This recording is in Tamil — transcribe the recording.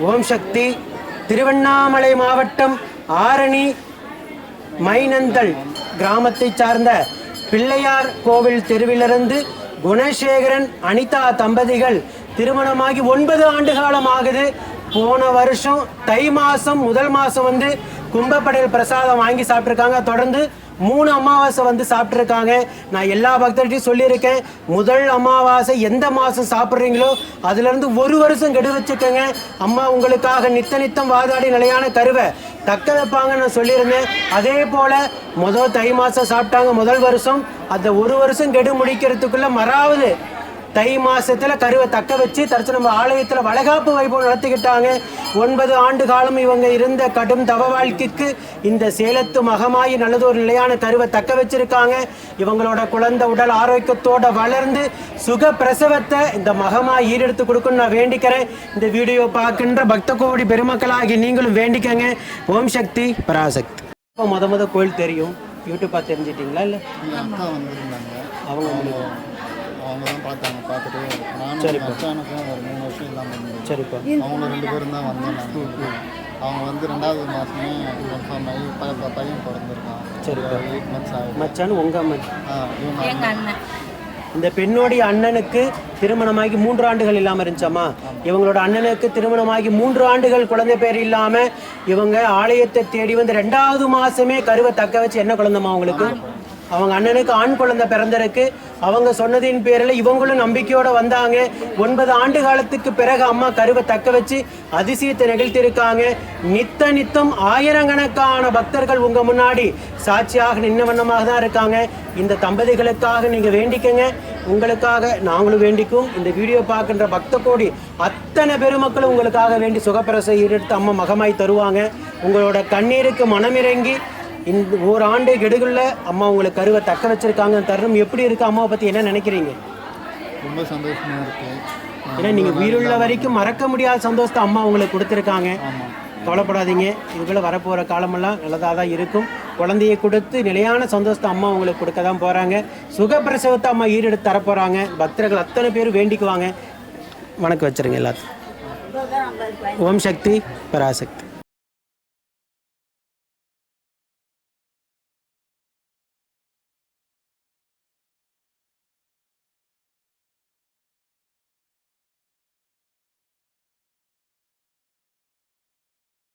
ஓம் சக்தி திருவண்ணாமலை மாவட்டம் ஆரணி மைனந்தல் கிராமத்தை சார்ந்த பிள்ளையார் கோவில் தெருவிலிருந்து குணசேகரன் அனிதா தம்பதிகள் திருமணமாகி ஒன்பது ஆண்டு காலம் ஆகுது போன வருஷம் தை மாதம் முதல் மாதம் வந்து கும்பப்படையில் பிரசாதம் வாங்கி சாப்பிட்ருக்காங்க தொடர்ந்து மூணு அமாவாசை வந்து சாப்பிட்ருக்காங்க நான் எல்லா பக்தர்கிட்டையும் சொல்லியிருக்கேன். முதல் அமாவாசை எந்த மாதம் சாப்பிட்றீங்களோ அதுலேருந்து ஒரு வருஷம் கெடு வச்சுக்கோங்க. அம்மா உங்களுக்காக நித்த நித்தம் வாதாடி நிலையான கருவை. தக்க வைப்பாங்கன்னு நான் சொல்லியிருந்தேன். அதே போல் முதல் தை மாதம் சாப்பிட்டாங்க முதல் வருஷம். அந்த ஒரு வருஷம் கெடு முடிக்கிறதுக்குள்ளே மறாவது தை மாசத்துல கருவை தக்க வச்சு தரிசனம் நம்ம ஆலயத்துல வளகாப்பு வைபவம் நடத்திக்கிட்டாங்க. ஒன்பது ஆண்டு காலம் இவங்க இருந்த கடும் தவ வாழ்க்கைக்கு இந்த சேலத்து மகமாயி நல்லது ஒரு நிலையான கருவை தக்க வச்சிருக்காங்க. இவங்களோட குழந்தை உடல் ஆரோக்கியத்தோட வளர்ந்து சுக பிரசவத்தை இந்த மகமாய் ஈடெடுத்து கொடுக்கணும்னு நான் வேண்டிக்கிறேன். இந்த வீடியோ பார்க்கின்ற பக்த கோடி பெருமக்களாகி நீங்களும் வேண்டிக்கங்க. ஓம் சக்தி பராசக்தி. இப்போ முத முத கோயில் தெரியும். யூடியூப் பார்த்து தெரிஞ்சிட்டிங்களா இல்லை? அவங்க அவங்க தான் பார்த்தாங்க பார்த்துட்டு நானும் எங்கள் அச்சானுக்கும் ஒரு மூணு வருஷம் இல்லாமல் இருந்தேன் சரிப்பா. அவங்க ரெண்டு பேரும் தான் வந்தோம் நாங்கள் அவங்க வந்து ரெண்டாவது மாதமே கன்ஃபார்ம் ஆகி ப- ப- பையன் பிறந்திருக்கான். சரிப்பா. எயிட் மந்த்ஸ் ஆகுது. மச்சான் உங்க அம்மன்? ஆ இவங்க இந்த பெண்ணுடைய அண்ணனுக்கு திருமணமாகி மூன்று ஆண்டுகள் இல்லாம இருந்துச்சாமா இவங்களோட அண்ணனுக்கு திருமணமாகி மூன்று ஆண்டுகள் குழந்தை பேர் இல்லாம இவங்க ஆலயத்தை தேடி வந்து ரெண்டாவது மாசமே கருவை தக்க வச்சு என்ன குழந்தைமா அவங்களுக்கு அவங்க அண்ணனுக்கு ஆண் குழந்தை பிறந்திருக்கு. அவங்க சொன்னதின் பேரில் இவங்களும் நம்பிக்கையோடு வந்தாங்க. ஒன்பது ஆண்டு காலத்துக்கு பிறகு அம்மா கருவை தக்க வச்சு அதிசயத்தை நிகழ்த்தியிருக்காங்க நித்த நித்தம் ஆயிரக்கணக்கான பக்தர்கள் உங்கள் முன்னாடி சாட்சியாக நின்ன வண்ணமாக தான் இருக்காங்க. இந்த தம்பதிகளுக்காக நீங்கள் வேண்டிக்கங்க. உங்களுக்காக நாங்களும் வேண்டிக்கும் இந்த வீடியோ பார்க்கின்ற பக்த கோடி அத்தனை பெருமக்களும் உங்களுக்காக வேண்டி சுகப்பிரசை எடுத்து அம்மா மகமாய் தருவாங்க. உங்களோட கண்ணீருக்கு மனமிறங்கி இந்த ஓராண்டு கெடுகளில் அம்மா உங்களுக்கு கருவை தக்க வச்சிருக்காங்க. தருணம் எப்படி இருக்கு? அம்மாவை பத்தி என்ன நினைக்கிறீங்க? ரொம்ப சந்தோஷமாக இருக்குது ஏன்னா நீங்க உயிருள்ள வரைக்கும் மறக்க முடியாத சந்தோஷத்தை அம்மா உங்களுக்கு கொடுத்துருக்காங்க. கவலைப்படாதீங்க. இதுக்குள்ள வரப்போகிற காலமெல்லாம் நல்லதாக தான் இருக்கும். குழந்தையை கொடுத்து நிலையான சந்தோஷத்தை அம்மா உங்களுக்கு கொடுக்க தான் போகிறாங்க சுகப்பிரசவத்தை அம்மா ஈடெடுத்து தர போகிறாங்க பக்தர்கள் அத்தனை பேர் வேண்டிக்குவாங்க. வணக்கம் வச்சுருங்க எல்லாத்தையும். ஓம் சக்தி பராசக்தி.